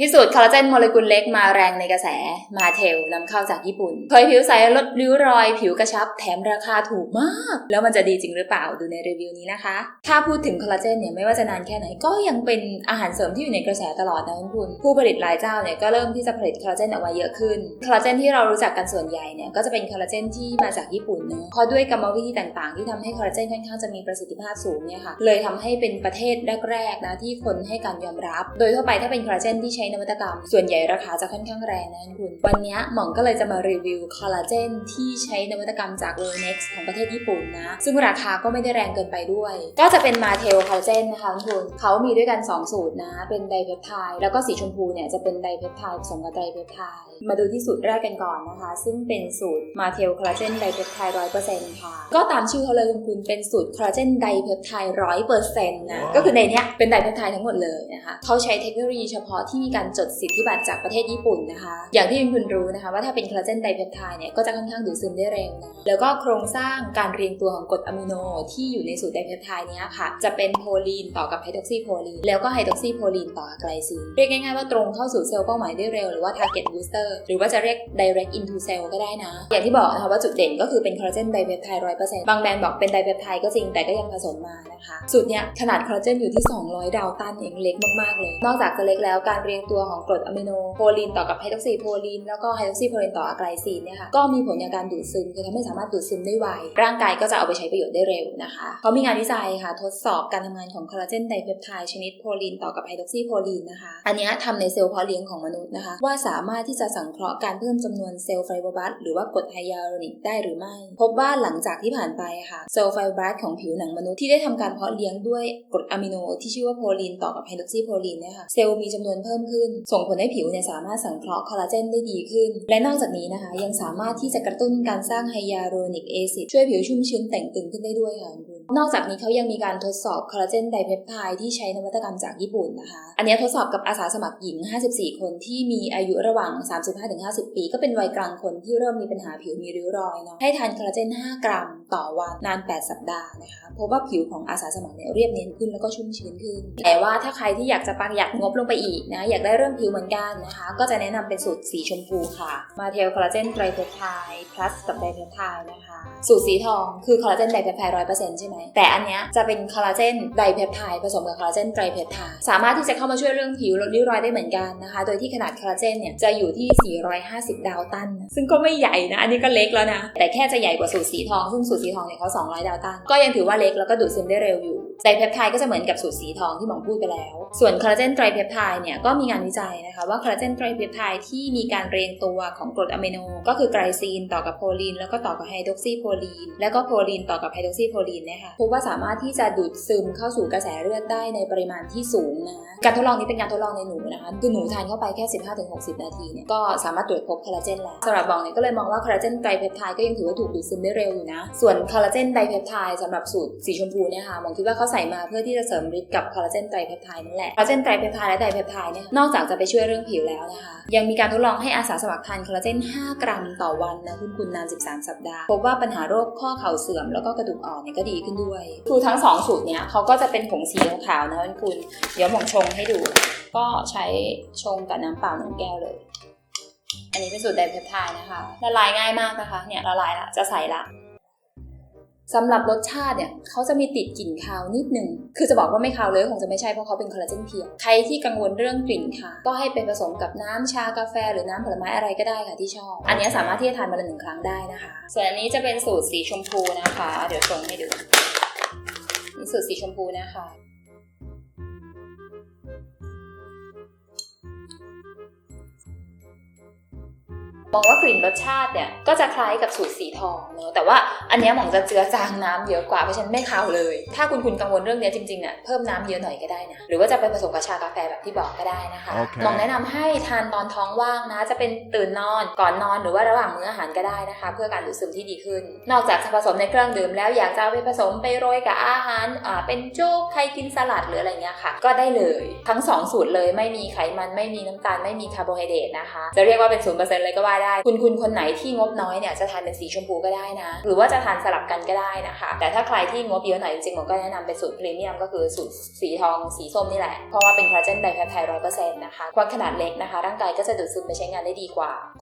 พิสูจน์คอลลาเจนโมเลกุลเล็กมาแรงในกระแสมาเทลนำเข้าจากญี่ปุ่นเผยผิวใสลดริ้วรอย ผิวกระชับแถมราคาถูกมาก แล้วมันจะดีจริงหรือเปล่าดูในรีวิวนี้นะคะ ถ้าพูดถึงคอลลาเจนเนี่ยไม่ว่าจะนานแค่ไหนก็ยังเป็นอาหารเสริมที่อยู่ในกระแสตลอดนะคุณผู้ผลิตหลายเจ้าเนี่ยก็เริ่มที่จะผลิตคอลลาเจนออกมาเยอะขึ้นคอลลาเจนที่เรารู้จักกันส่วนใหญ่เนี่ยก็จะเป็นคอลลาเจนที่มาจากญี่ปุ่นเนาะเพราะด้วยกรรมวิธีต่างๆ ที่ทำให้คอลลาเจนค่อนข้างจะมีประสิทธิภาพสูงเนี่ยค่ะเลยทำให้เป็นประเทศแรกๆนะที่คนให้การยอมรับ โดยทั่วไปถ้าเป็นคอลลาเจนที่ใช้นวัตกรรม ส่วนใหญ่ราคาจะค่อนข้างแรงนะคุณ วันนี้หม่องก็เลยจะมารีวิวคอลลาเจนที่ใช้นวัตกรรมจาก w e l l n e x ของประเทศญี่ปุ่นนะ ซึ่งราคาก็ไม่ได้แรงเกินไปด้วย ก็จะเป็นมาเทลคอลลาเจนนะคะคุณ เขามีด้วยกัน 2 สูตรนะ เป็นไดเพปไทด์แล้วก็สีชมพูเนี่ยจะเป็นไดเพปไทด์ผสมกับไดเพปไทด์มาดูที่สูตรแรกกันก่อนนะคะ ซึ่งเป็นสูตรมาเทลคอลลาเจนไดเพปไทด์ร้อยเปอร์เซ็นต์ค่ะ ก็ตามชื่อเขาเลยคุณคุณเป็นสูตรคอลลาเจนไดเพปไทด์ร้อยเปอร์เซ็นต์นะ ก็คือในเนี้ยเป็นไดเพปไทด์ทั้งหมดเลยนะคะ เขาใช้เทคโนโลยีเฉพาะที่มีการจดสิทธิบัตรจากประเทศญี่ปุ่นนะคะ อย่างที่คุณรู้นะคะว่าถ้าเป็นคอลลาเจนไดเพปไทด์เนี่ยก็จะค่อนข้างดูดซึมได้เร็วนะแล้วก็โครงสร้างการเรียงตัวของกรดอะมิโนที่อยู่ในสูตรไดเพปไทด์เนี้ยค่ะ จะเป็นโพลีนต่อกับไฮดรอกซีโพลีนแล้วก็ไฮดรอกซีโพลีนต่อกับไกลซีนเรียกง่ายๆว่าตรงเข้าสู่เซลล์เป้าหมายได้เร็วหรือว่า target booster หรือว่าจะเรียก direct into cell ก็ได้นะ อย่างที่บอกนะคะว่าจุดเด่นก็คือเป็นคอลลาเจนไดเพปไทด์ร้อยเปอร์เซ็นต์บางแบรนด์บอกเป็นไดเพปไทด์ก็จริงแต่ก็ยังผสมมานะคะสูตรเนี้ยขนาดคอลลาเจนอยู่ที่ 200 ดาวตันเองเล็กมากๆเลย นอกจากจะเล็กแล้วการเรียงตัวของกรดอะมิโนโพลีนต่อกับไฮดรอกซีโพลีนแล้วก็ไฮดรอกซีโพลีนต่อกับไกลซีนเนี่ยค่ะก็มีผลในการดูดซึมคือทำให้สามารถดูดซึมได้ไวร่างกายก็จะเอาไปใช้ประโยชน์ได้เร็วนะคะเขามีงานวิจัยค่ะทดสอบการทำงานของคอลลาเจนไดเพปไทด์ชนิดโพลีนต่อกับไฮดรอกซีโพลีนนะคะอันนี้ยทำในเซลล์เพาะเลี้ยงของมนุษย์นะคะ ว่าสามารถที่จะสังเคราะห์การเพิ่มจำนวนเซลล์ไฟโบรบลาสหรือว่ากรดไฮยาลูรอนิกได้หรือไม่ พบว่าหลังจากที่ผ่านไปค่ะเซลล์ไฟโบรบลาสของผิวหนังมนุษย์ที่ได้ทำการเพาะเลี้ยงด้วยกรดอะมิโนที่ชื่อว่าโพลีนต่อกับไฮดรอกซีโพลีนเนี่ยค่ะเซลล์มีจำนวนเพิ่มขึ้น ส่งผลให้ผิวเนี่ยสามารถสังเคราะห์คอลลาเจนได้ดีขึ้น และนอกจากนี้นะคะ ยังสามารถที่จะกระตุ้นการสร้างไฮยาลูรอนิกแอซิดช่วยผิวชุ่มชื้นแต่งตึงขึ้นได้ด้วยค่ะคุณ นอกจากนี้เขายังมีการทดสอบคอลลาเจนไดเพปไทด์ที่ใช้นวัตกรรมจากญี่ปุ่นนะคะ อันนี้ทดสอบกับอาสาสมัครหญิง 54 คนที่มีอายุระหว่าง 35-50 ปี ก็เป็นวัยกลางคนที่เริ่มมีปัญหาผิวมีริ้วรอยเนาะให้ทานคอลลาเจน 5 กรัมต่อวันนาน 8 สัปดาห์นะคะพบว่าผิวของอาสาสมัครเนี่ยเรียบเนียนขึ้นแล้วก็ชุ่มชื้นขึ้น แต่ว่าถ้าใครที่อยากจะประหยัดงบลงไปอีกนะอยากได้เรื่องผิวเหมือนกันนะคะ ก็จะแนะนำเป็นสูตรสีชมพูค่ะ มาเทลคอลลาเจนไตรเพปไทด์ plus กับไดเพปไทด์นะคะ สูตรสีทองคือคอลลาเจนไดเพปไทด์ร้อยเปอร์เซ็นต์ใช่ไหมแต่อันเนี้ยจะเป็นคอลลาเจนไดเพปไทด์ผสมกับคอลลาเจนไตรเพปไทด์สามารถที่จะเข้ามาช่วยเรื่องผิวลดริ้วรอยได้เหมือนกันนะคะ โดยที่ขนาดคอลลาเจนเนี่ยจะอยู่ที่ 450 ดาวตัน ซึ่งก็ไม่ใหญ่นะ อันนี้ก็เล็กแล้วนะ แต่แค่จะใหญ่กว่าสูตรสีทอง ซึ่งสูตรสีทองเนี่ยเขา 200 ดาวตัน ก็ยังถือว่าเล็กแล้วก็ดูดซึมได้เร็วอยู่ไดเพปไทด์ก็จะเหมือนกับสูตรสีทองที่หมอพูดไปแล้ว ส่วนคอลลาเจนไตรเพปไทด์เนี่ยก็มีงานวิจัยนะคะว่าคอลลาเจนไตรเพปไทด์ที่มีการเรียงตัวของกรดอะมิโน ก็คือไกลซีนต่อกับโพลีนแล้วก็ต่อกับไฮดรอกซีโพลีนแล้วก็โพลีนต่อกับไฮดรอกซีโพลีนนี่ยค่ะพบว่าสามารถที่จะดูดซึมเข้าสู่กระแสเลือดได้ในปริมาณที่สูงนะการทดลองนี้เป็นการทดลองในหนูนะคะคือหนูทานเข้าไปแค่ 15-60 นาทีเนี่ยก็สามารถตรวจพบคอลลาเจนแล้วสำหรับบองเนี่ยก็เลยมองว่าคอลลาเจนไตรเพปไทด์ก็ยังถือว่าถูกดูดซึมได้เร็วอยู่นะ ส่วนคอลลาเจนไดเพปไทด์สำหรับสูตรสีชมพูเนี่ยค่ะมองคิดว่าเขาใส่มาเพื่อที่จะเสริมฤทธิ์กับคอลลาเจนไตรเพปไทด์นั่นแหละคอลลาเจนไตรเพปไทด์และไดเพปไทด์เนี่ยนอกจากจะไปช่วยเรื่องผิวแล้วนะคะยังมีการทดลองให้อาสาสมัครทานคอลลาเจน 5 กรัมต่อวันนะคุณคุณนาน 13 สัปดาห์พบว่าปัญหาโรคข้อเข่าเสื่อมแล้วก็กระดูกอ่อนเนี่ยก็ดีขึ้นด้วยคือทั้งสองสูตรเนี้ยเขาก็จะเป็นผงสีขาวนะคุณคุณ เดี๋ยวหมองชงให้ดู ก็ใช้ชงกับน้ำเปล่าหนึ่งแก้วเลย อันนี้เป็นสูตรไดเพปไทด์นะคะ ละลายง่ายมากนะคะ เนี่ยละลายละจะใส่ละ สำหรับรสชาติเนี่ยเขาจะมีติดกลิ่นคาวนิดนึง คือจะบอกว่าไม่คาวเลยคงจะไม่ใช่เพราะเขาเป็นคอลลาเจนเพียว ใครที่กังวลเรื่องกลิ่นค่ะก็ให้ไปผสมกับน้ำชากาแฟ หรือน้ำผลไม้อะไรก็ได้ค่ะที่ชอบ อันนี้สามารถที่จะทานมาละหนึ่งครั้งได้นะคะ ส่วนอันนี้จะเป็นสูตรสีชมพูนะคะ เดี๋ยวชงให้ดูนี่สูตรสีชมพูนะคะ มองว่ากลิ่นรสชาติเนี่ยก็จะคล้ายกับสูตรสีทองเนอะแต่ว่าอันเนี้ยหมองจะเจือจางน้ำเยอะกว่าเพราะฉะนันไม่คาวเลย ถ้าคุณคุณกังวลเรื่องเนี้ยจริงๆเนี่ยเพิ่มน้ำเยอะหน่อยก็ได้นะหรือว่าจะไปผสมกับชากาแฟแบบที่บอกก็ได้นะคะโอเคหมองแนะนำให้ทานตอนท้องว่างนะ จะเป็นตื่นนอนก่อนนอนหรือว่าระหว่างมื้ออาหารก็ได้นะคะ เพื่อการดูดซึมที่ดีขึ้น นอกจากจะผสมในเครื่องดื่มแล้วอยากจะเอาไปผสมไปโรยกับอาหารอ่าเป็นโจ๊กใครกินสลัดหรืออะไรเงี้ยค่ะ ก็ได้เลยทั้งสองสูตรเลยไม่มีไขมันไม่มีน้ำตาลไม่มีคาร์โบไฮเดรตนะคะ จะเรียกว่าเป็นศูนย์เปอร์เซ็นต์เลยก็ว่าได้ คุณคุณคนไหนที่งบน้อยเนี่ยจะทานเป็นสีชมพูก็ได้นะ หรือว่าจะทานสลับกันก็ได้นะคะ แต่ถ้าใครที่งบเยอะหน่อยจริงๆผมก็แนะนำเป็นสูตรพรีเมียมก็คือสูตรสีทองสีส้มนี่แหละ เพราะว่าเป็นคอลลาเจนไดแพปไทด์ร้อยเปอร์เซ็นต์นะคะความขนาดเล็กนะคะ ร่างกายก็จะดูดซึมไปใช้งานได้ดีกว่า